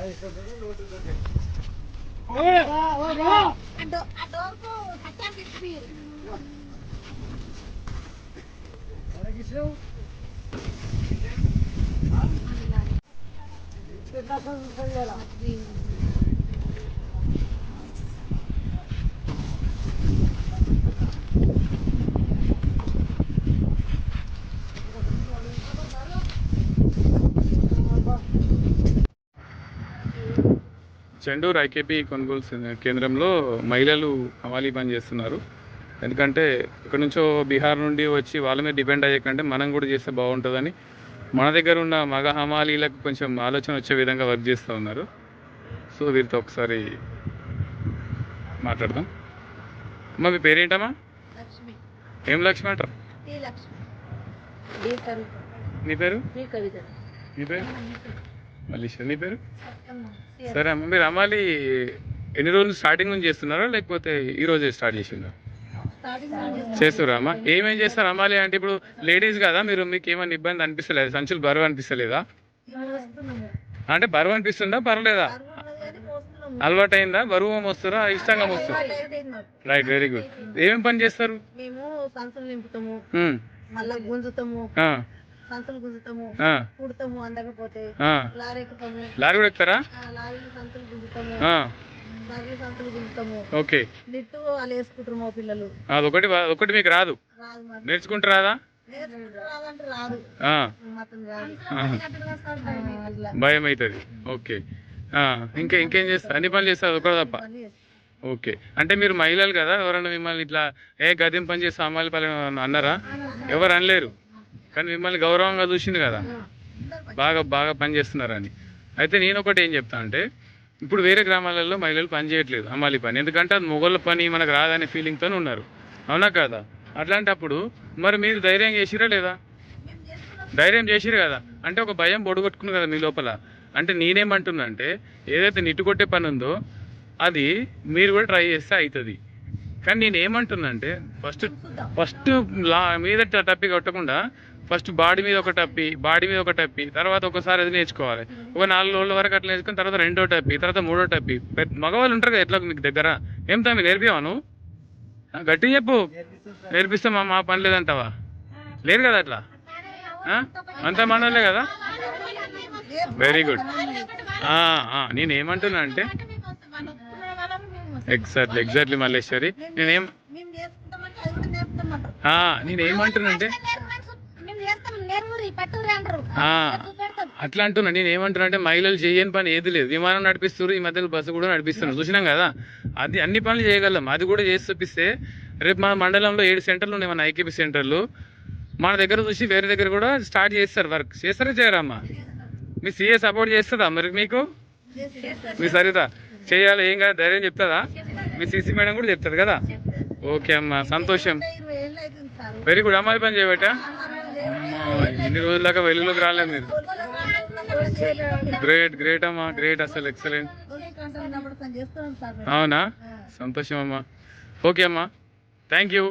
Terima kasih telah menonton! Chenduru IKP కొనుగోలు కేంద్రంలో మహిళలు హమాలీ పని చేస్తున్నారు. ఎందుకంటే ఇక్కడ నుంచో బీహార్ నుండి వచ్చి వాళ్ళ మీద డిపెండ్ అయ్యేకంటే మనం కూడా చేస్తే బాగుంటుందని మన దగ్గర ఉన్న మగ హమాలీలకు కొంచెం ఆలోచన వచ్చే విధంగా వర్క్ చేస్తూ ఉన్నారు. సో వీరితో ఒకసారి మాట్లాడదాం. అమ్మ మీ పేరేంటమ్మా? ఏం లక్ష్మి అంటారు నీ పేరు? నీ పేరు. మల్లీశ్వర్ నీ పేరు. సరే అమ్మ మీరు అమ్మాలి ఎన్ని రోజులు స్టార్టింగ్ నుంచి చేస్తున్నారా? లేకపోతే ఈ రోజే స్టార్ట్ చేసిందా? చేస్తురా అమ్మా? ఏమేం చేస్తారు అమ్మాలి అంటే ఇప్పుడు లేడీస్ కదా మీరు మీకు ఏమైనా ఇబ్బంది అనిపిస్తలేదు? సంచులు బరువు అనిపిస్తలేదా. అంటే బరువు అనిపిస్తుందా? పర్లేదా? మోస్తున్నాము. అలవాటు అయిందా బరువు మోస్తారా? ఇష్టంగా మోస్తారా. రైట్ వెరీ గుడ్ ఏమేం పని చేస్తారు? మేము సంచులు నింపుతాము. ఉమ్, మళ్ళా గుంజుతాము. గుంజుతాము కుడతాము అందకపోతే. లారీ ఎక్కుతాము. లారీ కూడా ఎక్కుతారా? లారీలు గుంజుతాము. బర్రెలు గుంజుతాము. ఓకే. నిట్టు వాళ్ళు వేసుకుంటారు మా పిల్లలు. అదొకటి ఒకటి మీకు రాదు. నేర్చుకుంటారా రాదు? భయం అవుతుంది ఓకే. ఇంకా ఇంకేం చేస్తారు? అన్ని పనులు చేస్తారు ఒకటి తప్ప? చేస్తాం. ఓకే. అంటే మీరు మహిళలు కదా ఎవరైనా మిమ్మల్ని ఇట్లా ఏ గదిం పని చేసి అమ్మాయిల పని అన్నారా. ఎవరు అనలేరు? కానీ మిమ్మల్ని గౌరవంగా చూసింది కదా. బాగా బాగా పని చేస్తున్నారని. అయితే నేను ఒకటి ఏం చెప్తా అంటే ఇప్పుడు వేరే గ్రామాలలో మహిళలు పని చేయట్లేదు అమ్మాలి పని. ఎందుకంటే అది మొగోళ్ళ పని మనకు రాదనే ఫీలింగ్తో ఉన్నారు. అవునా కదా? అట్లాంటప్పుడు మరి మీరు ధైర్యం చేసిరా లేదా? ధైర్యం చేసిరు కదా. అంటే ఒక భయం బొడగొట్టుకున్నారు కదా మీ లోపల. అంటే నేనేమంటున్నా అంటే ఏదైతే నిట్టు కొట్టే పని ఉందో అది మీరు కూడా ట్రై చేస్తే అవుతుంది కానీ నేను ఏమంటున్నా అంటే ఫస్ట్ ఫస్ట్ లా మీద టప్పి కొట్టకుండా ఫస్ట్ బాడీ మీద ఒక టప్పి బాడీ మీద ఒక టప్పి తర్వాత ఒకసారి అది నేర్చుకోవాలి. ఒక నాలుగు రోజుల వరకు అట్లా నేర్చుకుని తర్వాత రెండో టప్పి తర్వాత మూడో టప్పి. పెద్ద మగవాళ్ళు ఉంటారు కదా ఎట్లా మీకు దగ్గర? ఏం తమ్మి నేర్పివా నువ్వు? ఆ, గట్టిగా చెప్పు. నేర్పిస్తాం మా మా పని లేదంటావా? లేరు కదా అట్లా? అంతా మనోళ్ళే కదా? వెరీ గుడ్ నేను ఏమంటున్నా అంటే ఎగ్జాక్ట్లీ ఎగ్జాక్ట్లీ మల్లేశ్వరి. నేనేం మేము చేసుకుంటామంటే అది కూడా నేర్పుతామంటారు ఆ, నేను ఏమంటున్నా అంటే మేము చేస్తాం నేర్మురి పట్టుకురి అంటారు ఆ, పెడతాం అట్లా అంటున్నా. నేను ఏమంటున్నా అంటే మహిళలు చేయని పని ఏది లేదు. విమానం నడిపిస్తారు ఈ మధ్యలో బస్సు కూడా నడిపిస్తున్నారు. చూసినాం కదా? అది అన్ని పనులు చేయగలం. అది కూడా చేసి చూపిస్తే రేపు మా మండలంలో ఏడు సెంటర్లు ఉన్నాయి మన ఐకేపీ సెంటర్లు. మన దగ్గర చూసి వేరే దగ్గర కూడా స్టార్ట్ చేస్తారు వర్క్. చేస్తారా చేయరమ్మా? మీ సీఏ సపోర్ట్ చేస్తుందా మరి మీకు? మీ సరిత చేయాలి ఏం కాదు ధైర్యం చెప్తుందా? మీ సీసీ మేడం కూడా చెప్తుంది కదా? ఓకే అమ్మా సంతోషం. వెరీ గుడ్ అమ్మాయి పని చేయబట్టా? ఎన్ని రోజుల దాకా వెలుగులోకి రాలేదు మీరు. గ్రేట్ గ్రేట్ అమ్మా గ్రేట్ అసలు ఎక్సలెంట్ అవునా? సంతోషం అమ్మా. ఓకే అమ్మా. Thank you